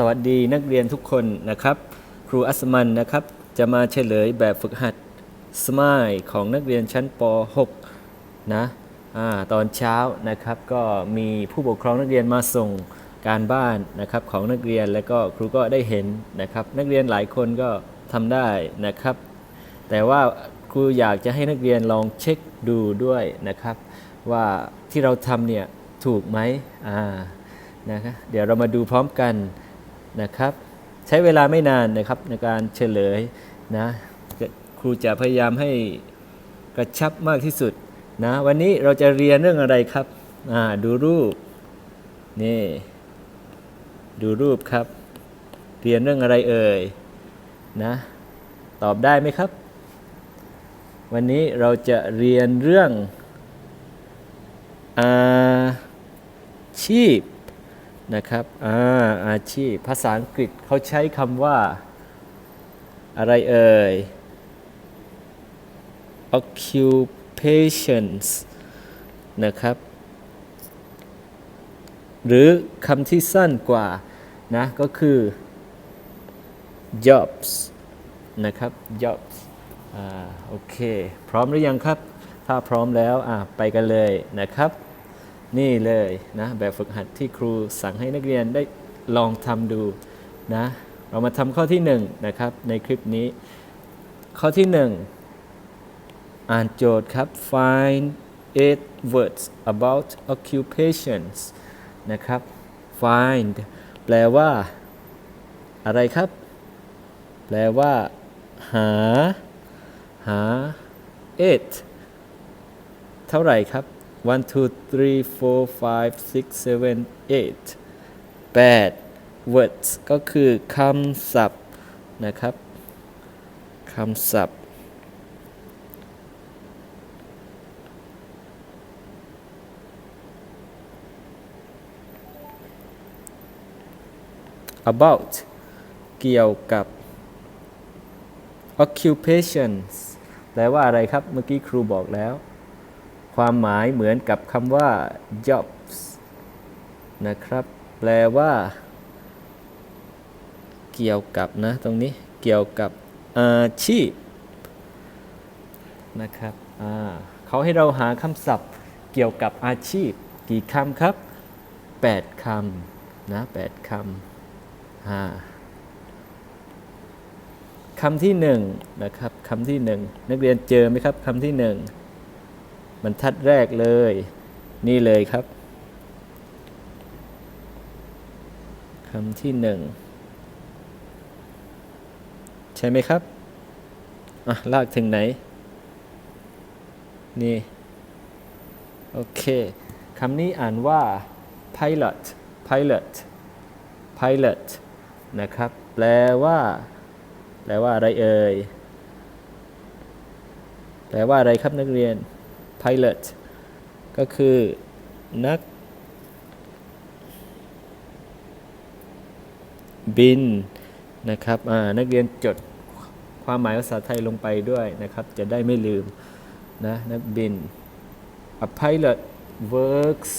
สวัสดีนักเรียนทุกคนนะครับ ครูอัสมันนะครับ จะมาเฉลยแบบฝึกหัดสมายของนักเรียนชั้นป .6 นะอาตอนเช้านะครับก็มีผู้ปกครองนักเรียนมาส่งการบ้านนะครับของนักเรียนแล้วก็ครูก็ได้เห็นนะครับ นักเรียนหลายคนก็ทำได้นะครับ แต่ว่าครูอยากจะให้นักเรียนลองเช็คดูด้วยนะครับ ว่าที่เราทำเนี่ยถูกไหมอ่านะครับเดี๋ยวเรามาดูพร้อมกัน นะครับ ใช้เวลาไม่นานนะครับในการเฉลยนะครูจะพยายามให้กระชับมากที่สุดนะวันนี้เราจะเรียนเรื่องอะไรครับอ่าดูรูปนี่ดูรูปครับ เรียนเรื่องอะไรเอ่ยนะตอบได้ไหมครับ วันนี้เราจะเรียนเรื่องอาชีพ นะครับอาอาชีพ ภาษาอังกฤษเขาใช้คำว่า อะไรเอ่ย occupations นะครับ หรือคำที่สั้นกว่านะก็คือ jobs นะครับ jobs อ่าโอเค พร้อมหรือยังครับ ถ้าพร้อมแล้วอ่าไปกันเลยนะครับ นี่เลยนะแบบฝึกหัดที่ครูสั่งให้นักเรียนได้ลองทำดูนะเรามาทำข้อที่หนึ่งนะครับในคลิปนี้ ข้อที่หนึ่งอ่านโจทย์ครับ find eight words about occupations นะครับ find แปลว่า อะไรครับ แปลว่า หา หา eight เท่าไหร่ครับ one two three four five six seven eight แปด words ก็คือคำศัพท์นะครับคำศัพท์ about เกี่ยวกับ occupations แปลว่าอะไรครับ เมื่อกี้ครูบอกแล้ว ความหมายเหมือนกับคำว่า jobs นะครับ แปลว่า เกี่ยวกับนะ ตรงนี้เกี่ยวกับอาชีพนะครับเขาให้เราหาคำศัพท์เกี่ยวกับอาชีพ กี่คำครับ 8คำนะ8คำอ่าคำที่หนึ่งนะครับคำที่หนึ่งนักเรียนเจอไหมครับคำที่หนึ่ง บรรทัดแรกเลย นี่เลยครับคำที่หนึ่งใช่ไหมครับ อะ ลากถึงไหน นี่ โอเคคำนี้อ่านว่า pilot pilot pilot นะครับ แปลว่า แปลว่าอะไรเอ่ย แปลว่าอะไรครับนักเรียน pilot ก็คือนักบินนะครับนักเรียนจดความหมายภาษาไทยลงไปด้วยนะครับ จะได้ไม่ลืมนะนักบิน a pilot works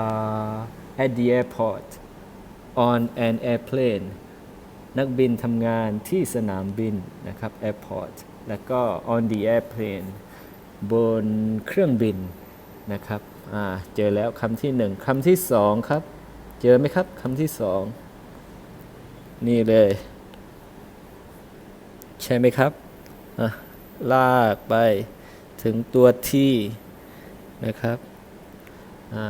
uh, at the airport on an airplane นักบินทำงานที่สนามบินนะครับ airport แล้วก็ on the airplane บนเครื่องบินนะครับอ่าเจอแล้วคำที่หนึ่งคำที่สองครับ เจอไหมครับคำที่สองนี่เลย ใช่ไหมครับอะลากไปถึงตัวที่นะครับอ่า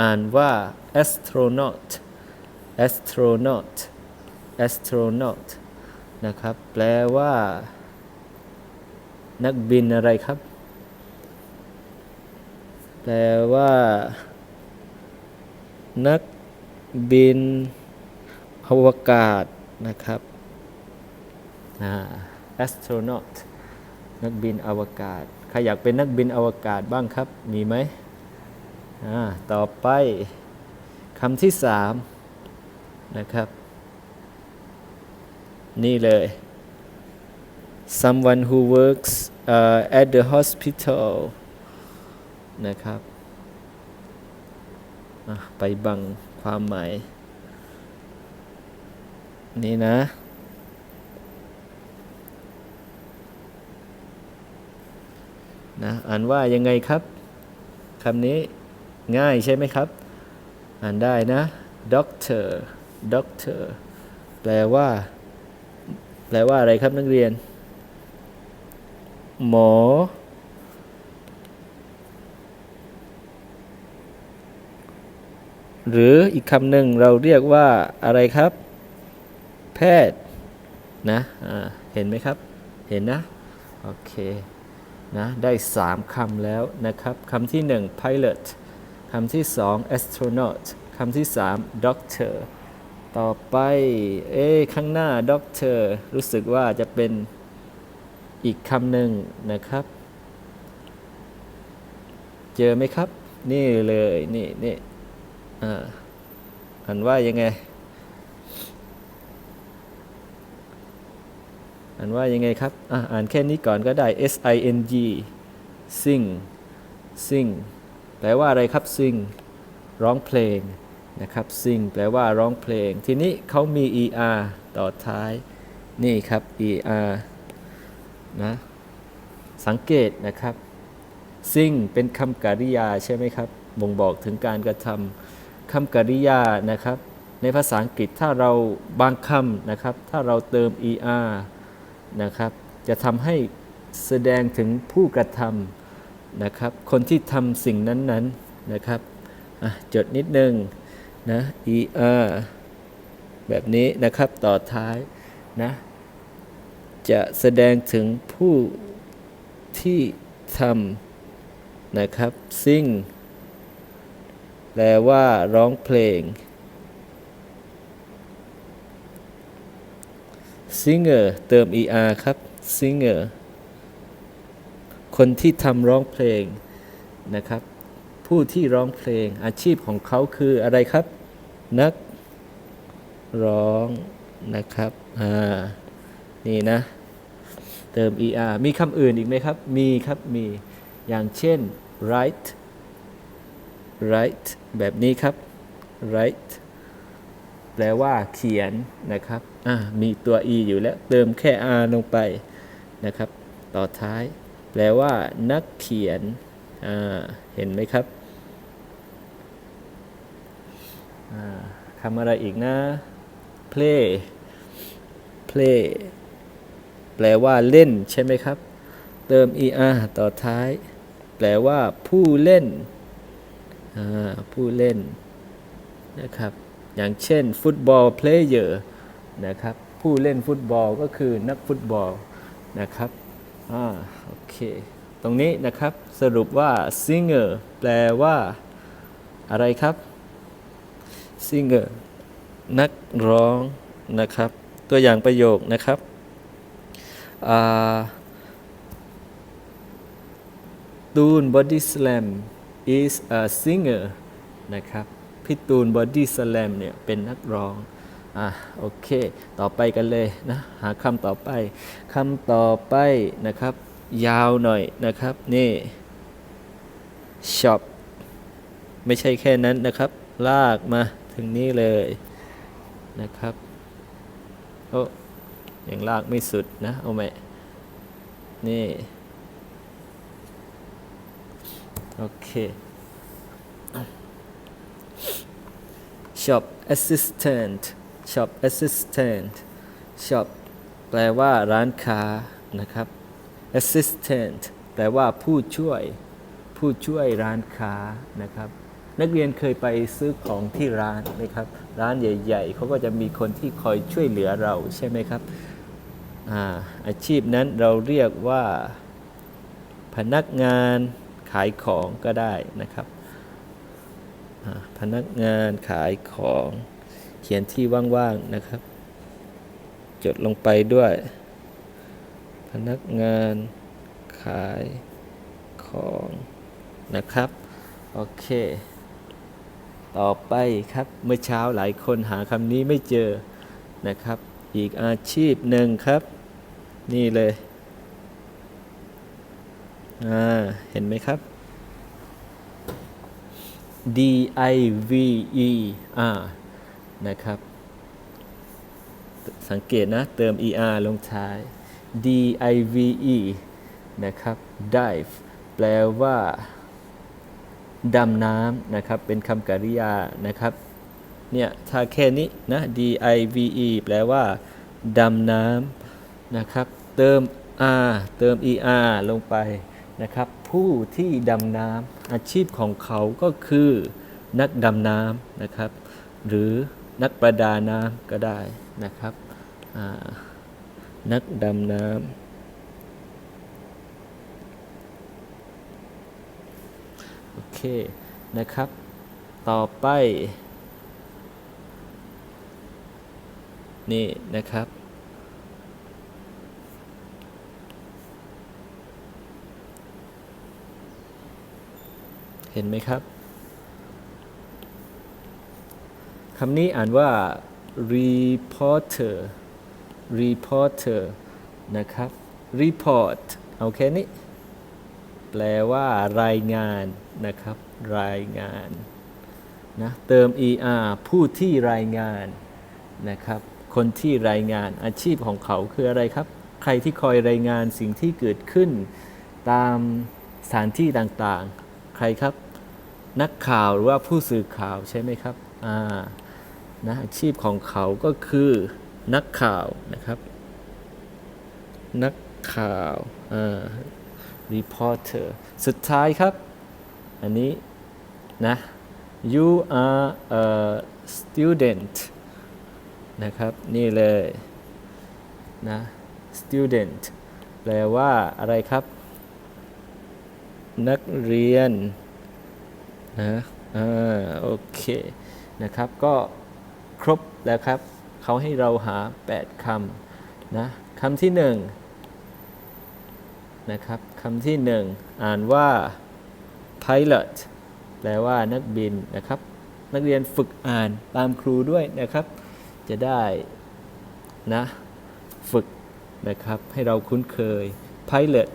อ่านว่า astronaut astronaut astronaut นะครับ แปลว่า นักบินอะไรครับ แปลว่า นักบินอวกาศนะครับอ่า astronaut นักบินอวกาศ ใครอยากเป็นนักบินอวกาศบ้างครับ มีไหมอ่าต่อไปคำที่สามนะครับ นี่เลย someone who works uh, at the hospital นะครับ ไปบังความหมาย นี่นะ นะ อ่านว่ายังไงครับคำนี้ง่ายใช่ไหมครับ อ่านได้นะ doctor doctor แปลว่า แปลว่าอะไรครับนักเรียน หมอ หรืออีกคำหนึ่งเราเรียกว่าอะไรครับ แพทย์นะเห็นไหมครับ เห็นนะ โอเคนะได้ 3คำแล้วนะครับคำที่ 1 pilot คำที่ 2 astronaut คำที่ 3 doctor ต่อไป เอ๊ข้างหน้า doctor รู้สึกว่าจะเป็นอีกคำหนึ่งนะครับ เจอไหมครับ นี่เลย นี่นี่ อ่านว่ายังไงอ่านว่ายังไงครับอะอ่านแค่นี้ก่อนก็ได้ S I N G sing sing แปลว่าอะไรครับ sing ร้องเพลงนะครับ sing แปลว่าร้องเพลง ทีนี้เขามี er ต่อท้าย นี่ครับ er นะ สังเกตนะครับ sing เป็นคำกริยาใช่ไหมครับ บ่งบอกถึงการกระทำ คำกริยานะครับ ในภาษาอังกฤษถ้าเราบางคำนะครับ ถ้าเราเติม er นะครับ จะทำให้แสดงถึงผู้กระทำนะครับ คนที่ทำสิ่งนั้นๆนนะครับจดนิดนึงนะ er แบบนี้นะครับต่อท้ายนะจะแสดงถึงผู้ที่ทำนะครับ sing แปลว่าร้องเพลง singer เติม er ครับ singer คนที่ทำร้องเพลงนะครับ ผู้ที่ร้องเพลงอาชีพของเขาคืออะไรครับ นักร้องนะครับ อ่า นี่นะ เติม er มีคำอื่นอีกไหมครับ มีครับ มี อย่างเช่น write write แบบนี้ครับ write แปลว่าเขียนนะครับ มีตัว e อยู่แล้วเติมแค่ r ลงไปนะครับ ต่อท้าย แปลว่า นักเขียน เห็นไหมครับคำอะไรอีกนะ play play แปลว่าเล่นใช่ไหมครับ เติม er ต่อท้าย แปลว่าผู้เล่น ผู้เล่นนะครับอย่างเช่นฟุตบอลเพลเยอร์นะครับผู้เล่นฟุตบอลก็คือนักฟุตบอลนะครับอ่าโอเคตรงนี้นะครับสรุปว่า singer แปลว่าอะไรครับ singer นักร้องนะครับ ตัวอย่างประโยคนะครับ ตูน body slam is a singer นะครับพี่ตูน body slam เนี่ยเป็นนักร้อง อะโอเค ต่อไปกันเลยนะ หาคำต่อไปคำต่อไปนะครับ ยาวหน่อยนะครับ นี่ shop ไม่ใช่แค่นั้นนะครับ ลากมาถึงนี้เลยนะครับโอ้ยังลากไม่สุดนะ เอาไหมนี่ โอเค shop assistant shop assistant shop แปลว่าร้านค้านะครับ assistant แปลว่าผู้ช่วย ผู้ช่วยร้านค้านะครับ นักเรียนเคยไปซื้อของที่ร้านไหมครับ ร้านใหญ่ ๆเขาก็จะมีคนที่คอยช่วยเหลือเราใช่ไหมครับอาอาชีพนั้นเราเรียกว่าพนักงาน ขายของก็ได้นะครับพนักงานขายของ เขียนที่ว่างๆนะครับ จดลงไปด้วย พนักงานขายของนะครับ โอเค ต่อไปครับเมื่อเช้าหลายคนหาคำนี้ไม่เจอนะครับ อีกอาชีพหนึ่งครับ นี่เลย อ่า เห็นไหมครับ D I V E R นะครับ สังเกตนะ เติม er ลงท้าย d i v e นะครับ dive แปลว่าดำน้ำนะครับ เป็นคำกริยานะครับ เนี่ย ถ้าแค่นี้นะ d i v e แปลว่าดำน้ำนะครับ เติม r เติม er ลงไป นะครับผู้ที่ดำน้ำอาชีพของเขาก็คือนักดำน้ำนะครับ หรือนักประดาน้ำก็ได้นะครับนักดำน้ำโอเคนะครับ ต่อไป นี่นะครับ เห็นไหมครับคำนี้อ่านว่า reporter reporter นะครับ report เอาแค่นี้ แปลว่ารายงานนะครับ รายงานนะเติม er ผู้ที่รายงานนะครับ คนที่รายงานอาชีพของเขาคืออะไรครับ ใครที่คอยรายงานสิ่งที่เกิดขึ้น ตามสถานที่ต่างๆ ใครครับ นักข่าวหรือว่าผู้สื่อข่าวใช่ไหมครับอ่านะอาชีพของเขาก็คือนักข่าวนะครับ นักข่าวอ่า reporter สุดท้ายครับ อันนี้นะ you are a student นะครับ นี่เลยนะ student แปลว่าอะไรครับ นักเรียน นะอ่าโอเคนะครับก็ครบแล้วครับเขาให้เราหา 8คำนะคำที่1นะครับคำที่ 1 อ่านว่า pilot แปลว่านักบินนะครับ นักเรียนฝึกอ่านตามครูด้วยนะครับ จะได้นะฝึกนะครับให้เราคุ้นเคย pilot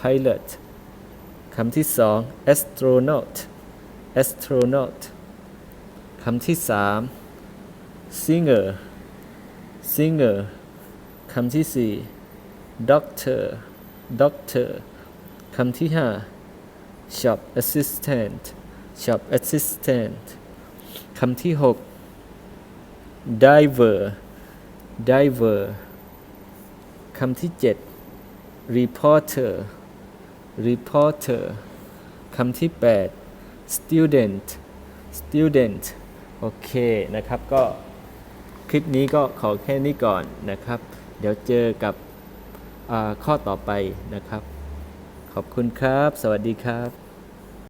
pilot คำที่สอง astronaut astronaut คำที่สาม singer singer คำที่สี่ doctor doctor คำที่ห้า shop assistant shop assistant คำที่หก diver diver คำที่เจ็ด reporter reporter คำที่8 student student โอเคนะครับ ก็คลิปนี้ก็ขอแค่นี้ก่อนนะครับ เดี๋ยวเจอกับข้อต่อไปนะครับ ขอบคุณครับ สวัสดีครับ